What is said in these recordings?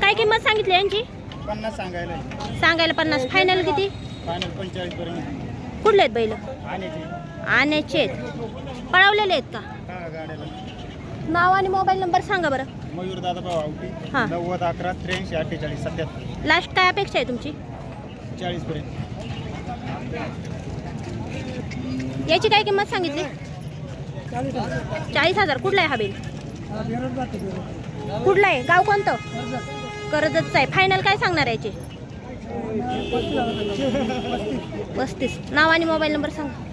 काय किंमत सांगितली यांची? पन्नास सांगायला सांगायला पन्नास. फायनल किती? फायनल पंचेचाळीस पर्यंत कुठले आहेत बैल? आण्याची. आण्याचे आहेत. पळवलेले आहेत का? हा गाड्याला. नाव आणि मोबाईल नंबर सांगा बरं. मयूर दादा भाऊ हा. नव्वद अकरा त्र्याऐंशी अठ्ठेचाळीस सत्याहत्तर. लास्ट काय अपेक्षा आहे तुमची? चाळीस पर्यंत. याची काय किंमत सांगितली? चाळीस हजार. कुठला आहे हा बिल? कुठला आहे? गाव कोणतं? कर्जतचं आहे. फायनल काय सांगणार आहे याचे? पस्तीस. नाव आणि मोबाईल नंबर सांगा.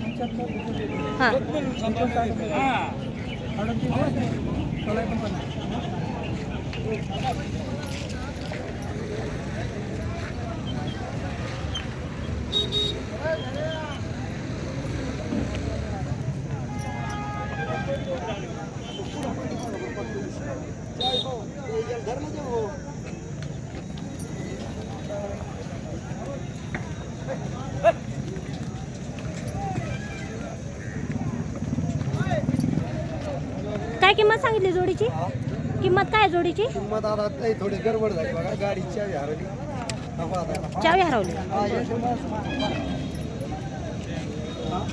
हां. काय किंमत सांगितली जोडीची? किंमत काय जोडीची? किंमत आता थोडी गडबड झाली बघा गाडीची चावी हरवली. नको आता. चावी हरवली. हा.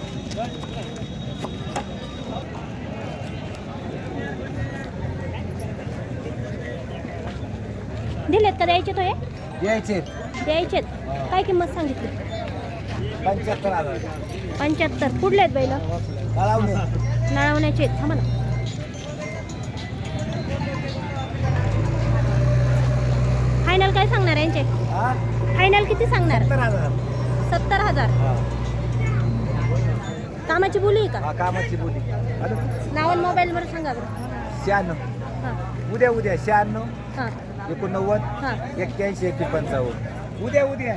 दिलेत का द्यायचे तो हे? यायचे द्यायचेत. काय किंमत सांगितली? पंच्याहत्तर हजार. पंच्याहत्तर. कुठले आहेत बैल? कळावणे नळवण्याचे आहेत. थांबा ना. फायनल काय सांगणार यांचे? फायनल किती सांगणार? सत्तर हजार. सत्तर हजार. कामाची बोली आहे का? कामाची बोली. हॅलो? नाव आणि मोबाईल नंबर सांगा बरं. शहाण्णव. उद्या उद्या शहाण्णव. हां. एकोणनव्वद. हां. एक्क्याऐंशी एकशे पंचावन्न उद्या. उद्या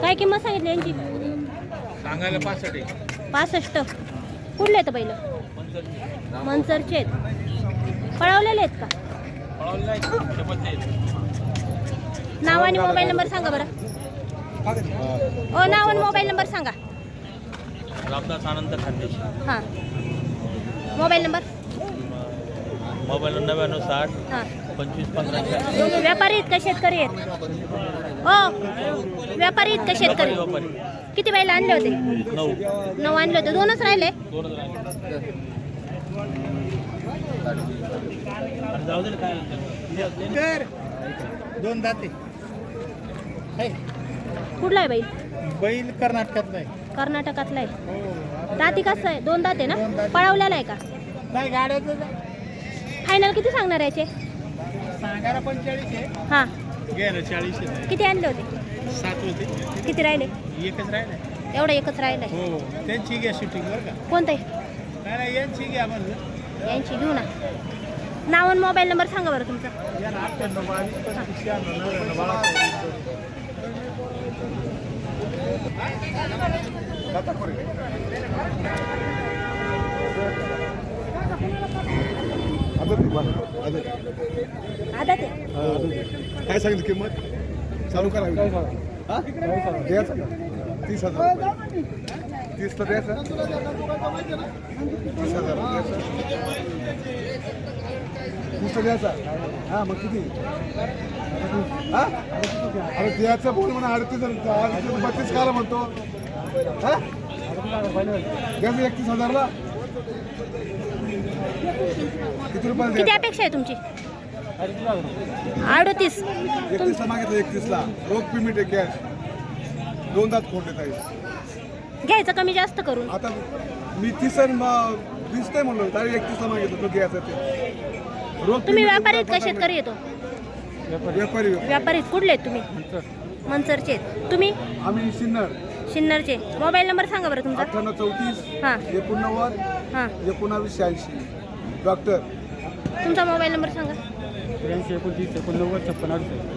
काय किंमत सांगितली यांची? सांगायला पासष्ट पासष्ट. कुठले आहेत बैल मनसरचे आहेत. पळवलेले आहेत का? नाव आणि मोबाईल नंबर सांगा बरं. ओ नाव आणि मोबाईल नंबर सांगा. रामदास आनंद खानदेश. हां. Mobile number? मोबाईल नव्याण्णव साठ हां. पंचवीस व्यापारी आहेत का शेतकरी आहेत? ओ व्यापारी आहेत का शेतकरी? व्यापारी. किती बैल आणले होते? नऊ. नऊ आणले होते. दोनच राहिले. दोनच राहिले. आणि जाऊ दे ना काय दोन दाते. कुठला आहे बैल? बैल कर्नाटकातला आहे. कर्नाटकातला आहे. हो. दाती कसं आहे? दोन दात आहे ना? दोन. पळवलेला आहे का? नाही गाड्याचं फायनल किती सांगणार याचे? सांगायला पंचेचाळीस आहे. हां. घ्यायला चाळीस आहे. किती आणले होते? सात होते. किती राहिले? एकच राहिलं. एवढं एकच राहिलंय. हो त्यांची घ्या शूटिंग बरं का. कोणतं आहे नाही नाही यांची घ्या म्हणलं. यांची घेऊ ना. नाव आणि मोबाईल नंबर सांगा बरं तुमचा. या ना अठ्ठ्याण्णव बावीस पस्तीस शहाण्णव नव्याण्णव बाळासाहेब आदत आहे काय सांगितलं किंमत? चालू करा. हा? द्यायचं का? तीस हजार रुपये. तीसला द्यायचं. तीस हजार तीसला द्यायचा. हा मग किती? हा? अरे द्यायचं बोल म्हणा अडतीस अडतीस बत्तीस काला म्हणतो. हा? द्यायचं एकतीस हजारला. किती रुपयाला किती अपेक्षा आहे तुमची? अडतीस. एकतीसला मागितलं एकतीसला. रोख पेमेंट आहे. कॅश दोन दात फोडले ताई. घ्यायचं कमी जास्त करून. आता मी तीस आणि वीस नाही म्हणलो डायरेक्ट एकतीसला मागितलं तो घ्यायचं ते. रोख तुम्ही व्यापारी का शेतकरी येतो व्यापारी. व्यापारी कुठले आहेत तुम्ही? मनसरचे आहेत. तुम्ही? आम्ही सिन्नर सिन्नरचे मोबाईल नंबर सांगा बरं तुमचा. अठ्ठ्याण्णव चौतीस हां. एकोणनव्वद हां. एकोणावीस शहाऐंशी. डॉक्टर. तुमचा मोबाईल नंबर सांगा. त्र्याऐंशी एकोणतीस एकोणनव्वद छप्पन अडुसष्ट.